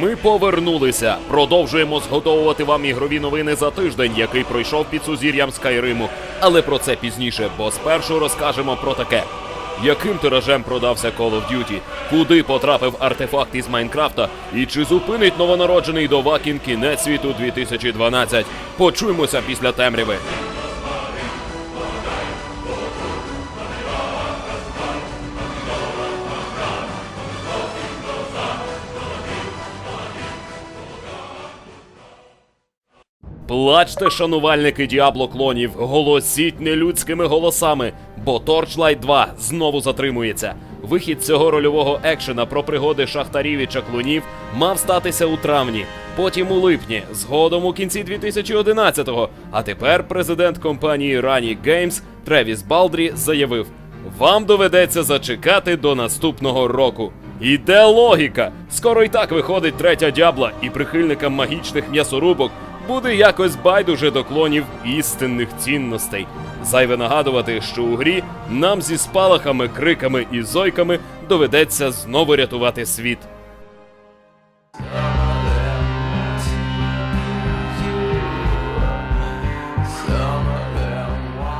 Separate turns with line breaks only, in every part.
Ми повернулися. Продовжуємо зготовувати вам ігрові новини за тиждень, який пройшов під сузір'ям Скайриму. Але про це пізніше, бо спершу розкажемо про таке. Яким тиражем продався Call of Duty? Куди потрапив артефакт із Майнкрафта? І чи зупинить новонароджений Довакін кінець світу 2012? Почуємося після темряви. Плачте, шанувальники Діабло клонів, голосіть нелюдськими голосами, бо Torchlight 2 знову затримується. Вихід цього рольового екшена про пригоди шахтарів і чаклунів мав статися у травні, потім у липні, згодом у кінці 2011-го. А тепер президент компанії Rani Games Тревіс Балдрі заявив: вам доведеться зачекати до наступного року. Іде логіка. Скоро й так виходить третя дябла, і прихильникам магічних м'ясорубок буде якось байдуже до клонів істинних цінностей. Зайве нагадувати, що у грі нам зі спалахами, криками і зойками доведеться знову рятувати світ.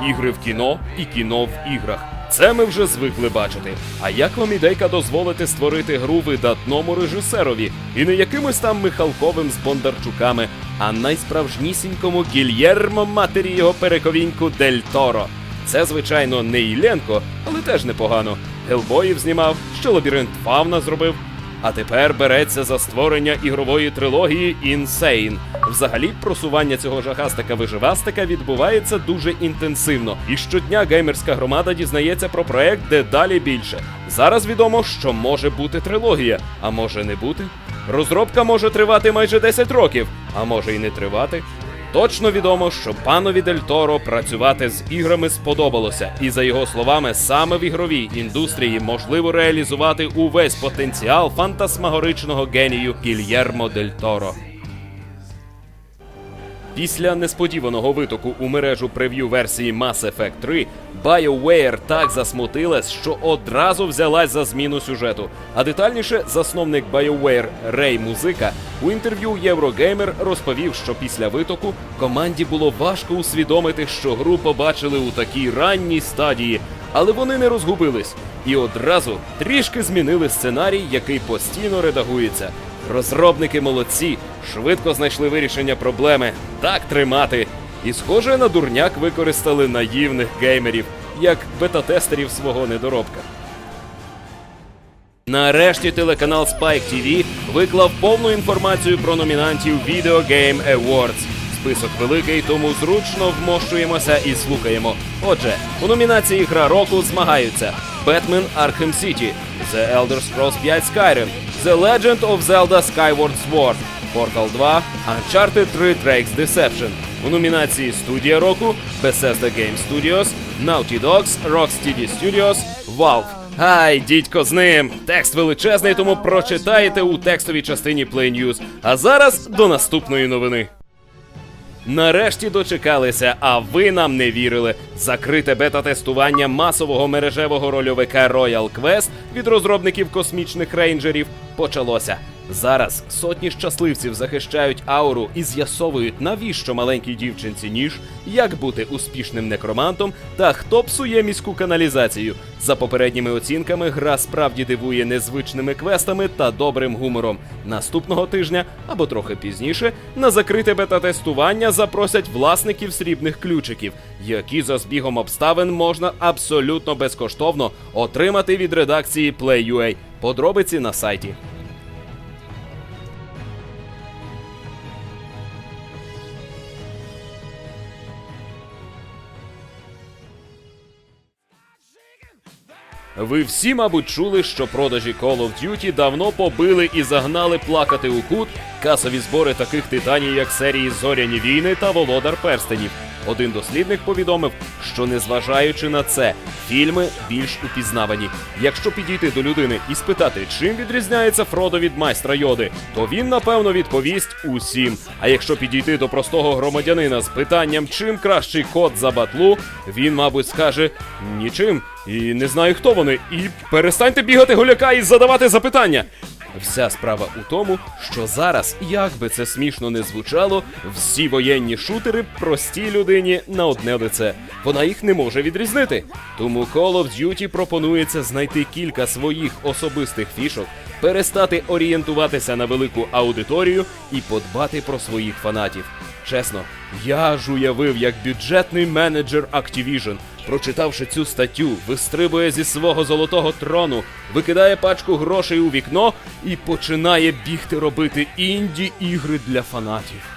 Ігри в кіно і кіно в іграх. Це ми вже звикли бачити. А як вам ідейка дозволити створити гру видатному режисерові і не якимось там Михалковим з Бондарчуками, а найсправжнісінькому Гільєрмо матері його перековіньку Дель Торо. Це, звичайно, не Ілленко, але теж непогано. Гелбоїв знімав, що лабіринт Фавна зробив. А тепер береться за створення ігрової трилогії Insane. Взагалі, просування цього жахастика-виживастика відбувається дуже інтенсивно, і щодня геймерська громада дізнається про проект дедалі більше. Зараз відомо, що може бути трилогія, а може не бути. Розробка може тривати майже 10 років, а може й не тривати. Точно відомо, що панові Дель Торо працювати з іграми сподобалося, і за його словами, саме в ігровій індустрії можливо реалізувати увесь потенціал фантасмагоричного генію Гільєрмо Дель Торо. Після несподіваного витоку у мережу прев'ю версії Mass Effect 3 BioWare так засмутилась, що одразу взялась за зміну сюжету. А детальніше засновник BioWare Рей Музика у інтерв'ю Eurogamer розповів, що після витоку команді було важко усвідомити, що гру побачили у такій ранній стадії, але вони не розгубились і одразу трішки змінили сценарій, який постійно редагується. Розробники молодці, швидко знайшли вирішення проблеми. Так тримати. І схоже на дурняк використали наївних геймерів, як бета-тестерів свого недоробка. Нарешті телеканал Spike TV виклав повну інформацію про номінантів Video Game Awards. Список великий, тому зручно вмощуємося і слухаємо. Отже, у номінації Гра року змагаються Batman Arkham City, The Elder Scrolls 5 Skyrim, The Legend of Zelda Skyward Sword, Portal 2, Uncharted 3 Drake's Deception. У номінації Студія року Bethesda Game Studios, Naughty Dogs, Rocksteady Studios, Valve. Ай, дідько з ним! Текст величезний, тому прочитаєте у текстовій частині Play News. А зараз до наступної новини. Нарешті дочекалися, а ви нам не вірили. Закрите бета-тестування масового мережевого рольовика Royal Quest від розробників космічних рейнджерів почалося. Зараз сотні щасливців захищають ауру і з'ясовують, навіщо маленькій дівчинці ніж, як бути успішним некромантом та хто псує міську каналізацію. За попередніми оцінками, гра справді дивує незвичними квестами та добрим гумором. Наступного тижня або трохи пізніше на закрите бета-тестування запросять власників срібних ключиків, які за збігом обставин можна абсолютно безкоштовно отримати від редакції Play.ua. Подробиці на сайті. Ви всі, мабуть, чули, що продажі Call of Duty давно побили і загнали плакати у кут касові збори таких титанів, як серії Зоряні війни та Володар Перстенів. Один дослідник повідомив, що незважаючи на це, фільми більш упізнавані. Якщо підійти до людини і спитати, чим відрізняється Фродо від майстра Йоди, то він напевно відповість усім. А якщо підійти до простого громадянина з питанням, чим кращий кот за батлу, він, мабуть, скаже нічим. І не знаю, хто вони. І перестаньте бігати голяка і задавати запитання. Вся справа у тому, що зараз, як би це смішно не звучало, всі воєнні шутери простій людині на одне лице. Вона їх не може відрізнити. Тому Call of Duty пропонується знайти кілька своїх особистих фішок, перестати орієнтуватися на велику аудиторію і подбати про своїх фанатів. Чесно, я ж уявив, як бюджетний менеджер Activision, прочитавши цю статтю, вистрибує зі свого золотого трону, викидає пачку грошей у вікно і починає бігти робити інді ігри для фанатів.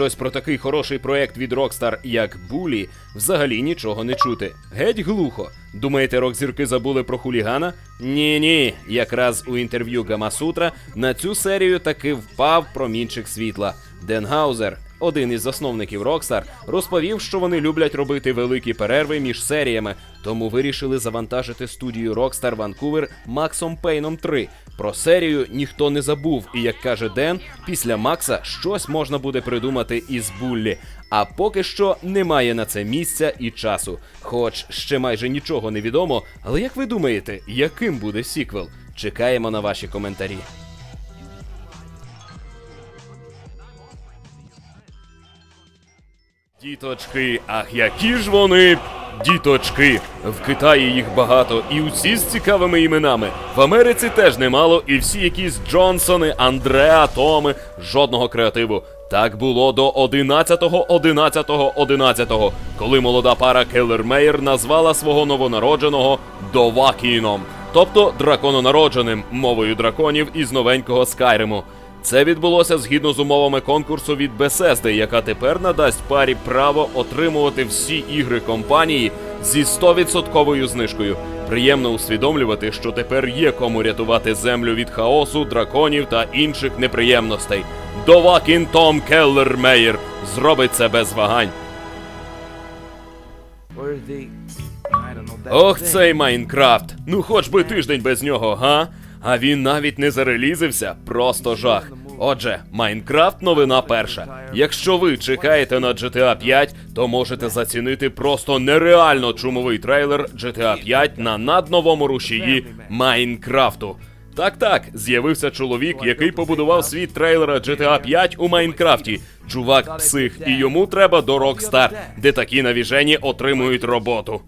Щось про такий хороший проект від Rockstar, як Булі, взагалі нічого не чути. Геть глухо. Думаєте, рок-зірки забули про хулігана? Ні, ні. Якраз у інтерв'ю Гамасутра на цю серію таки впав промінчик світла. Ден Гаузер, один із засновників Rockstar, розповів, що вони люблять робити великі перерви між серіями, тому вирішили завантажити студію Rockstar Vancouver Максом Пейном 3. Про серію ніхто не забув, і як каже Ден, після Макса щось можна буде придумати із Буллі. А поки що немає на це місця і часу. Хоч ще майже нічого не відомо, але як ви думаєте, яким буде сіквел? Чекаємо на ваші коментарі. Діточки, ах, які ж вони діточки! В Китаї їх багато, і усі з цікавими іменами. В Америці теж немало, і всі якісь Джонсони, Андреа, Томи, жодного креативу. Так було до 11-го, 11-го, 11-го, коли молода пара Келлер Мейер назвала свого новонародженого Довакіном, тобто дракононародженим мовою драконів із новенького Скайриму. Це відбулося згідно з умовами конкурсу від Bethesda, яка тепер надасть парі право отримувати всі ігри компанії зі 100% знижкою. Приємно усвідомлювати, що тепер є кому рятувати землю від хаосу, драконів та інших неприємностей. Довакін Том Келлер Мейер зробить це без вагань. Ох, цей Майнкрафт. Ну хоч би тиждень без нього, га? А він навіть не зарелізився, просто жах. Отже, Майнкрафт новина перша. Якщо ви чекаєте на GTA 5, то можете зацінити просто нереально чумовий трейлер GTA 5 на надновому рушії Майнкрафту. Так, так, з'явився чоловік, який побудував світ трейлера GTA 5 у Майнкрафті. Чувак псих, і йому треба до Rockstar, де такі навіжені отримують роботу.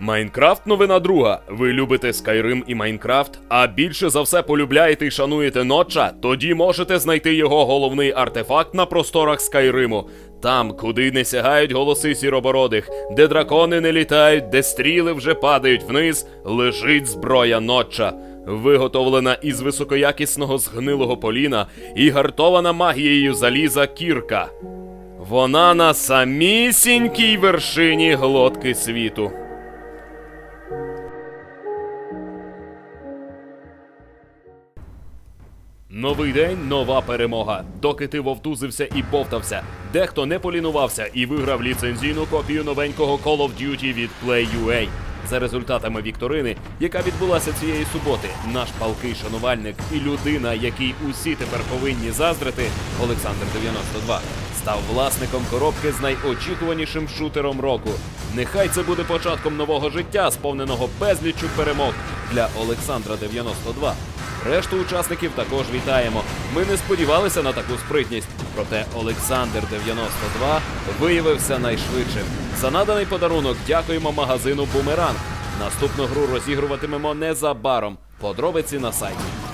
Майнкрафт новина друга. Ви любите Skyrim і Майнкрафт, а більше за все полюбляєте і шануєте Нотча, тоді можете знайти його головний артефакт на просторах Скайриму. Там, куди не сягають голоси сіробородих, де дракони не літають, де стріли вже падають вниз, лежить зброя Нотча. Виготовлена із високоякісного згнилого поліна і гартована магією заліза кірка. Вона на самісінькій вершині глотки світу. Новий день, нова перемога. Доки ти вовтузився і бовтався, дехто не полінувався і виграв ліцензійну копію новенького Call of Duty від Play.ua. За результатами вікторини, яка відбулася цієї суботи, наш палкий шанувальник і людина, якій усі тепер повинні заздрити, Олександр 92, став власником коробки з найочікуванішим шутером року. Нехай це буде початком нового життя, сповненого безліччю перемог для Олександра 92. Решту учасників також вітаємо. Ми не сподівалися на таку спритність, проте Олександр 92 виявився найшвидшим. За наданий подарунок дякуємо магазину Бумеранг. Наступну гру розігруватимемо незабаром. Подробиці на сайті.